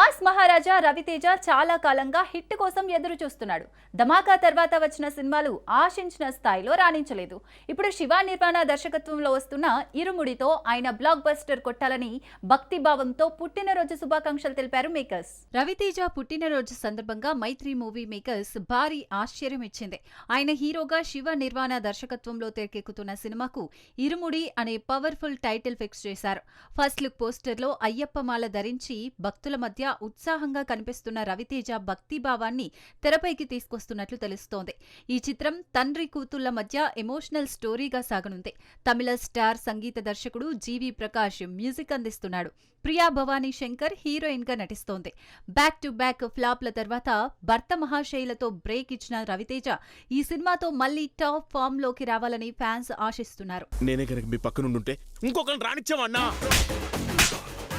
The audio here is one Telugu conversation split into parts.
మాస్ మహారాజా రవితేజ చాలా కాలంగా హిట్ కోసం ఎదురు చూస్తున్నాడు ధమాకా తర్వాత వచ్చిన సినిమాలు ఆశించిన స్థాయిలో రాణించలేదు. ఇప్పుడు శివ నిర్మాణ దర్శకత్వంలో వస్తున్న ఇరుముడితో ఆయన బ్లాక్ బస్టర్ కొట్టాలని భక్తి భావంతో పుట్టినరోజు శుభాకాంక్షలు తెలిపారు మేకర్స్. రవితేజ పుట్టినరోజు సందర్భంగా మైత్రి మూవీ మేకర్స్ భారీ ఆశ్చర్యం ఇచ్చింది. ఆయన హీరోగా శివ నిర్మాణ దర్శకత్వంలో తెరకెక్కుతున్న సినిమాకు ఇరుముడి అనే పవర్ఫుల్ టైటిల్ ఫిక్స్ చేశారు. ఫస్ట్ లుక్ పోస్టర్లో అయ్యప్ప మాల ధరించి భక్తుల మధ్య ఉత్సాహంగా కనిపిస్తున్న రవితేజ భక్తి భావాన్ని తెరపైకి తీసుకొస్తున్నట్లు తెలుస్తోంది. ఈ చిత్రం తండ్రి కూతుళ్ళ మధ్య ఎమోషనల్ స్టోరీగా సాగనుంది. తమిళ స్టార్ సంగీత దర్శకుడు జీవి ప్రకాష్ మ్యూజిక్ అందిస్తున్నాడు. ప్రియా భవానీ శంకర్ హీరోయిన్గా నటిస్తోంది. బ్యాక్ టు బ్యాక్ ఫ్లాప్ల తర్వాత భర్త మహాశైలతో బ్రేక్ ఇచ్చిన రవితేజ ఈ సినిమాతో మళ్ళీ టాప్ ఫామ్లోకి రావాలని ఫ్యాన్స్ ఆశిస్తున్నారు. నేనే కనుక మీ పక్కనుండుంటే ఇంకొకరిని రానిచ్చామన్నా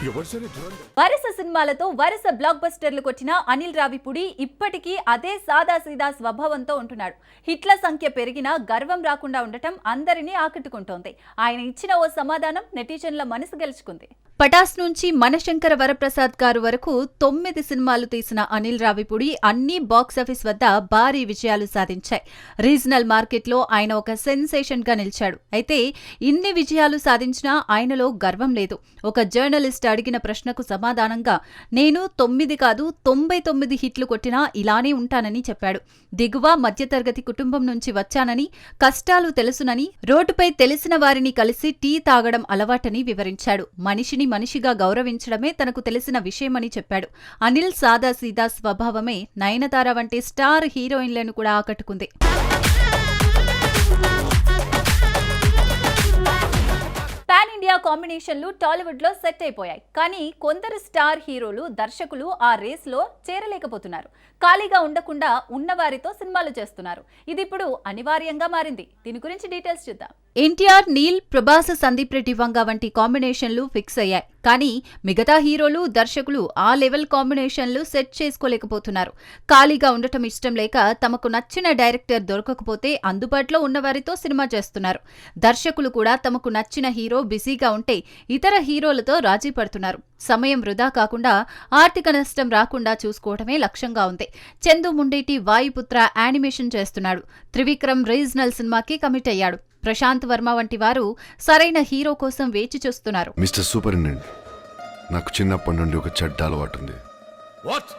వరుస సినిమాలతో వరుస బ్లాక్ బస్టర్లు కొట్టిన అనిల్ రావిపూడి ఇప్పటికీ అదే సాదాసీదా స్వభావంతో ఉంటున్నాడు. హిట్ల సంఖ్య పెరిగినా గర్వం రాకుండా ఉండటం అందరినీ ఆకట్టుకుంటోంది. ఆయన ఇచ్చిన ఓ సమాధానం నెటిజన్ల మనసు గెలుచుకుంది. పటాస్ నుంచి మనశంకర వరప్రసాద్ గారు వరకు తొమ్మిది సినిమాలు తీసిన అనిల్ రావిపూడి అన్ని బాక్సాఫీస్ వద్ద భారీ విజయాలు సాధించాయి. రీజనల్ మార్కెట్లో ఆయన ఒక సెన్సేషన్గా నిలిచాడు. అయితే ఇన్ని విజయాలు సాధించినా ఆయనలో గర్వం లేదు. ఒక జర్నలిస్ట్ అడిగిన ప్రశ్నకు సమాధానంగా నేను తొమ్మిది కాదు తొంభై తొమ్మిది హిట్లు కొట్టినా ఇలానే ఉంటానని చెప్పాడు. దిగువ మధ్యతరగతి కుటుంబం నుంచి వచ్చానని కష్టాలు తెలుసునని రోడ్డుపై తెలిసిన వారిని కలిసి టీ తాగడం అలవాటని వివరించాడు. మనిషిని మనిషిగా గౌరవించడమే తనకు తెలిసిన విషయమని చెప్పాడు. అనిల్ సాదాసీదా స్వభావమే నయనతార వంటి స్టార్ హీరోయిన్లను కూడా ఆకట్టుకుంది. పాన్ ఇండియా కాంబినేషన్లు టాలీవుడ్లో సెట్ అయిపోయాయి. కానీ కొందరు స్టార్ హీరోలు దర్శకులు ఆ రేస్లో చేరలేకపోతున్నారు. ఖాళీగా ఉండకుండా ఉన్నవారితో సినిమాలు చేస్తున్నారు. ఇది ఇప్పుడు అనివార్యంగా మారింది. దీని గురించి డీటెయిల్స్ చూద్దాం. ఎన్టీఆర్ నీల్ ప్రభాస్ సందీప్ రెడ్డి వంగ వంటి కాంబినేషన్లు ఫిక్స్ అయ్యాయి. కానీ మిగతా హీరోలు దర్శకులు ఆ లెవెల్ కాంబినేషన్లు సెట్ చేసుకోలేకపోతున్నారు. ఖాళీగా ఉండటం ఇష్టం లేక తమకు నచ్చిన డైరెక్టర్ దొరకకపోతే అందుబాటులో ఉన్నవారితో సినిమా చేస్తున్నారు. దర్శకులు కూడా తమకు నచ్చిన హీరో బిజీగా ఉంటే ఇతర హీరోలతో రాజీ పడుతున్నారు. సమయం వృధా కాకుండా ఆర్థిక నష్టం రాకుండా చూసుకోవటమే లక్ష్యంగా ఉంది. చందు ముండేటి వాయుపుత్ర యానిమేషన్ చేస్తున్నాడు. త్రివిక్రమ్ రీజనల్ సినిమాకి కమిట్ అయ్యాడు. ప్రశాంత్ వర్మ వంటి వారు సరైన హీరో కోసం వేచి చూస్తున్నారు. మిస్టర్ సూపరింటెండెంట్ నాకు చిన్నప్పటి నుండి ఒక చెడ్డ అలవాటు ఉంది. వాట్